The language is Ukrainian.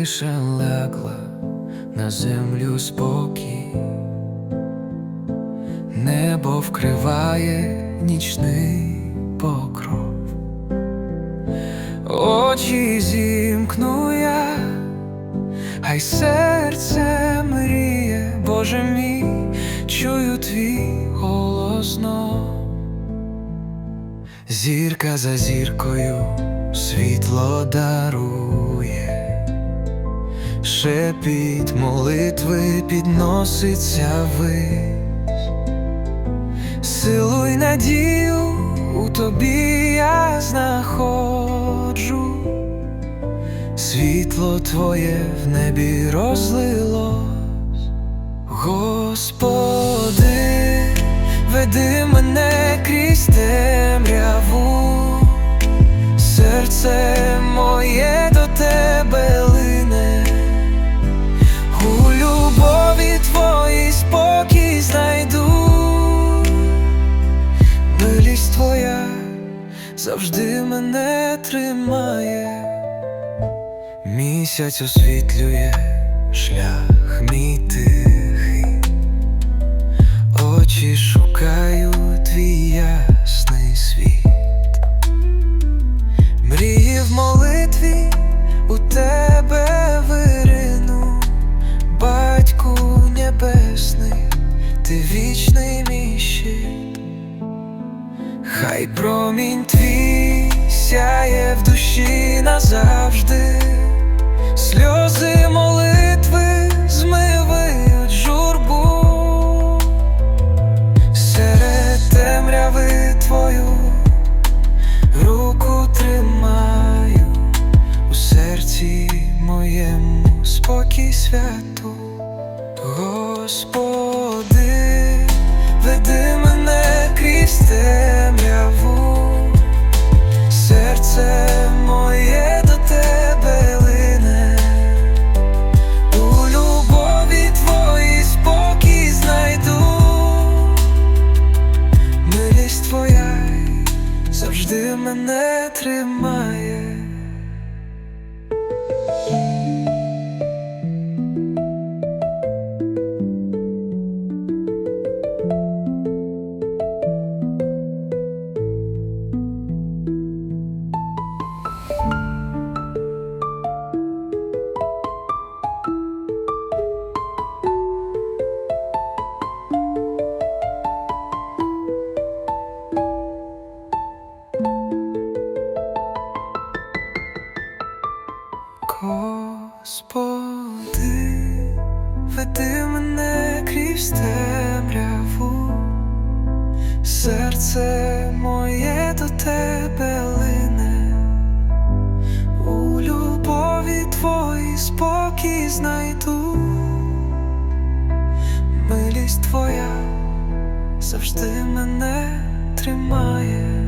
тиша лягла на землю спокій, небо вкриває нічний покров, очі зімкну я, хай серце мріє, Боже мій, чую твій голос знов. Зірка за зіркою світло дарує, шепіт молитви підноситься вись, силу й надію у тобі я знаходжу, світло твоє в небі розлилось, Господи, веди мене крізь темряву, серце тримає, місяць освітлює шлях мій тихий. Очі шукають твій ясний світ, мрії в молитві у тебе вирину, батьку небесний, ти вічний мій щит, хай промінь твій сяє в душі назавжди, сльози молитви змивають журбу. Серед темряви твою руку тримаю. У серці моєму спокій святу, Господи, мене тримає. Господи, веди мене крізь темряву, серце моє до тебе лине, у любові твоїй спокій знайду, милість твоя завжди мене тримає.